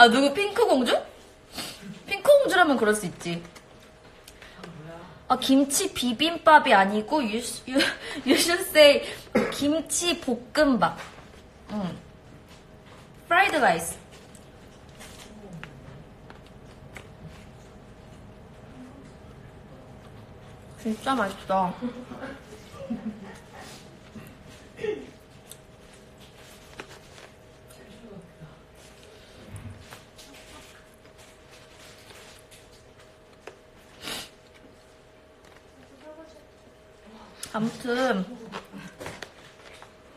아, 누구 핑크 공주? 핑크 공주라면 그럴 수 있지. 아, 김치 비빔밥이 아니고, you should say, 김치 볶음밥. 응. 프라이드 라이스. 진짜 맛있어. 아무튼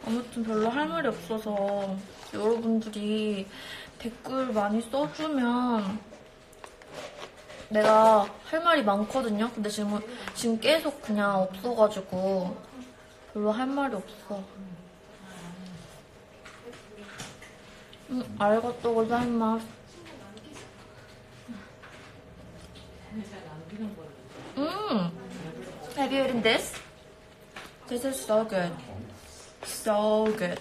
아무튼 별로 할 말이 없어서 여러분들이 댓글 많이 써주면 내가 할 말이 많거든요. 근데 지금 지금 계속 그냥 없어가지고 별로 할 말이 없어. 음, 알겠다, 고자이마스. 음, have you? This is so good. So good.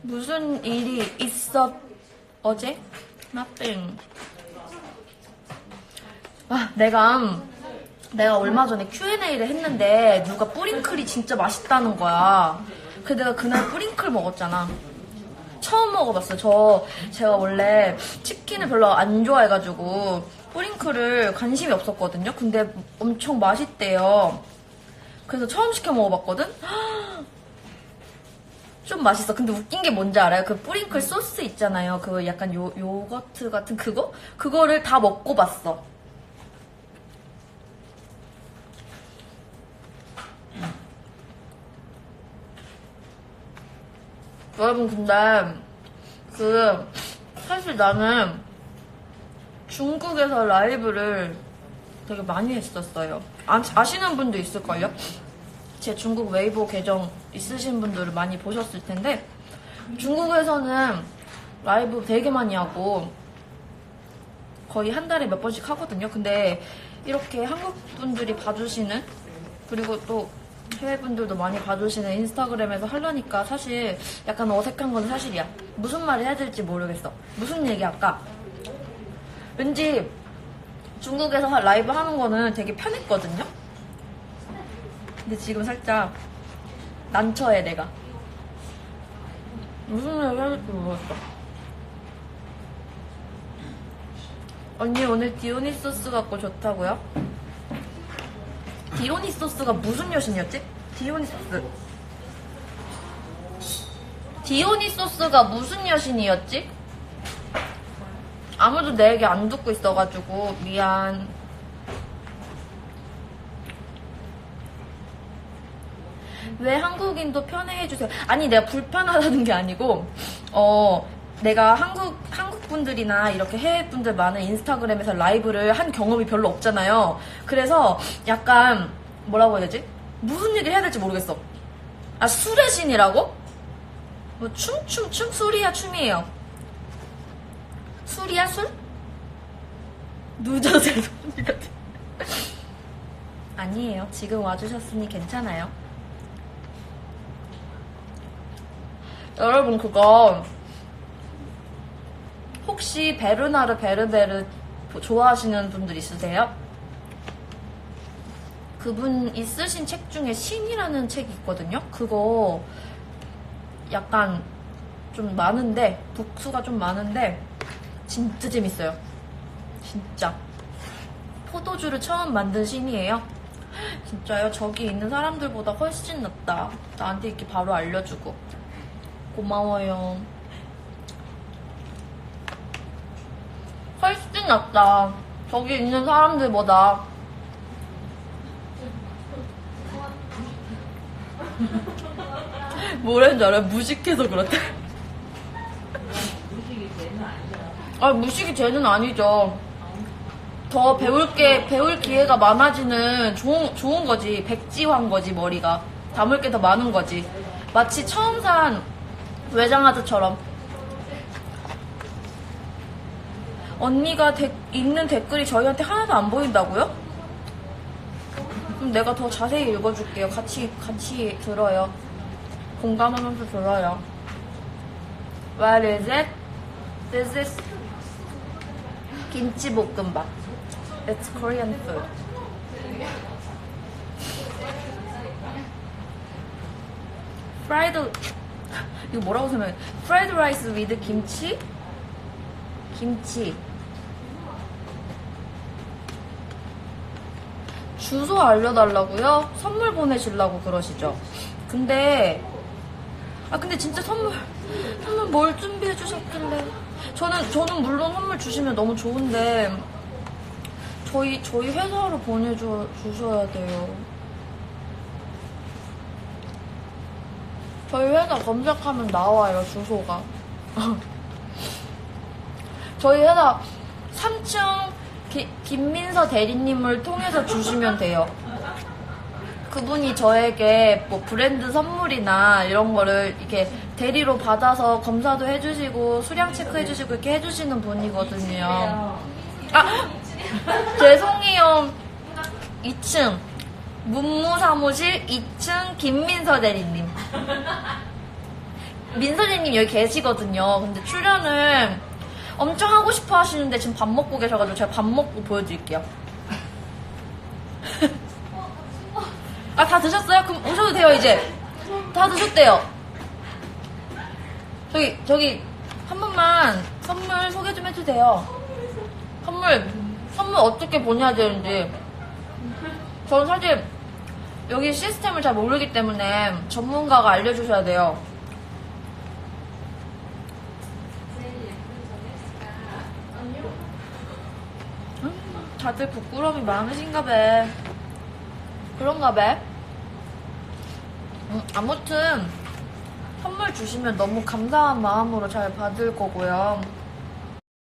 무슨 일이 있어 어제? Nothing. 아, 내가 내가 얼마 전에 Q&A를 했는데 누가 뿌링클이 진짜 맛있다는 거야. 그 내가 그날 뿌링클 먹었잖아. 처음 먹어봤어요. 저 제가 원래 치킨을 별로 안 좋아해가지고 뿌링클을 관심이 없었거든요. 근데 엄청 맛있대요. 그래서 처음 시켜 먹어봤거든. 좀 맛있어. 근데 웃긴 게 뭔지 알아요? 그 뿌링클 소스 있잖아요. 그 약간 요 요거트 같은 그거? 그거를 다 먹고 봤어. 여러분 근데 그 사실 나는 중국에서 라이브를 되게 많이 했었어요. 아, 아시는 분도 있을걸요? 제 중국 웨이보 계정 있으신 분들은 많이 보셨을 텐데 중국에서는 라이브 되게 많이 하고 거의 한 달에 몇 번씩 하거든요. 근데 이렇게 한국 분들이 봐주시는 그리고 또 해외 분들도 많이 봐주시는 인스타그램에서 하려니까 사실 약간 어색한 건 사실이야. 무슨 말을 해야 될지 모르겠어. 무슨 얘기 할까? 왠지 중국에서 라이브 하는 거는 되게 편했거든요. 근데 지금 살짝 난처해 내가. 무슨 얘기 될지 모르겠어. 언니 오늘 디오니소스 갖고 좋다고요? 디오니소스가 무슨 여신이었지? 디오니소스. 디오니소스가 무슨 여신이었지? 아무도 내 얘기 안 듣고 있어가지고 미안. 왜 한국인도 편애해주세요? 아니 내가 불편하다는 게 아니고 어 내가 한국 한국 분들이나 이렇게 해외 분들 많은 인스타그램에서 라이브를 한 경험이 별로 없잖아요. 그래서 약간 뭐라고 해야 되지? 무슨 얘기를 해야 될지 모르겠어. 아 술의 신이라고? 뭐 춤 춤춤 술이야 춤이에요. 술이야 술? 누저 죄송합니다. 아니에요. 지금 와주셨으니 괜찮아요. 여러분 그거 혹시 베르나르 베르베르 좋아하시는 분들 있으세요? 그분 있으신 책 중에 신이라는 책이 있거든요. 그거 약간 좀 많은데 북수가 좀 많은데 진짜 재밌어요. 진짜 포도주를 처음 만든 신이에요. 진짜요? 저기 있는 사람들보다 훨씬 낫다. 나한테 이렇게 바로 알려주고 고마워요. 훨씬 낫다. 저기 있는 사람들보다. 뭐라는 줄 알아요? 무식해서 그렇대. 아, 무식이 죄는 아니죠. 더 배울 게, 배울 기회가 많아지는 좋은, 좋은 거지. 백지화인 거지, 머리가. 담을 게 더 많은 거지. 마치 처음 산 외장하드처럼. 언니가 데- 읽는 댓글이 저희한테 하나도 안 보인다고요? 그럼 내가 더 자세히 읽어줄게요. 같이, 같이 들어요. 공감하면서 들어요. What is it? This is 김치 볶음밥. It's Korean food. Fried 이거 뭐라고 설명해? Fried rice with 김치? 김치. 주소 알려달라고요? 선물 보내주려고 그러시죠? 근데 아 근데 진짜 선물 선물 뭘 준비해 주셨길래 저는 저는 물론 선물 주시면 너무 좋은데 저희 저희 회사로 보내줘 주셔야 돼요. 저희 회사 검색하면 나와요 주소가. 저희 회사 3층 기- 김민서 대리님을 통해서 주시면 돼요. 그분이 저에게 뭐 브랜드 선물이나 이런 거를 이렇게 대리로 받아서 검사도 해주시고 수량 체크해주시고 이렇게 해주시는 분이거든요. 아 죄송해요. 2층 문무사무실 2층 김민서 대리님. 민서 대리님 여기 계시거든요. 근데 출연을 엄청 하고 싶어 하시는데 지금 밥 먹고 계셔가지고 제가 밥 먹고 보여드릴게요. 아, 다 드셨어요? 그럼 오셔도 돼요, 이제. 다 드셨대요. 저기, 저기, 한 번만 선물 소개 좀 해주세요. 선물, 선물 어떻게 보내야 되는지. 저는 사실 여기 시스템을 잘 모르기 때문에 전문가가 알려주셔야 돼요. 음, 다들 부끄러움이 많으신가 봐. 그런가 봐. 음, 아무튼 선물 주시면 너무 감사한 마음으로 잘 받을 거고요.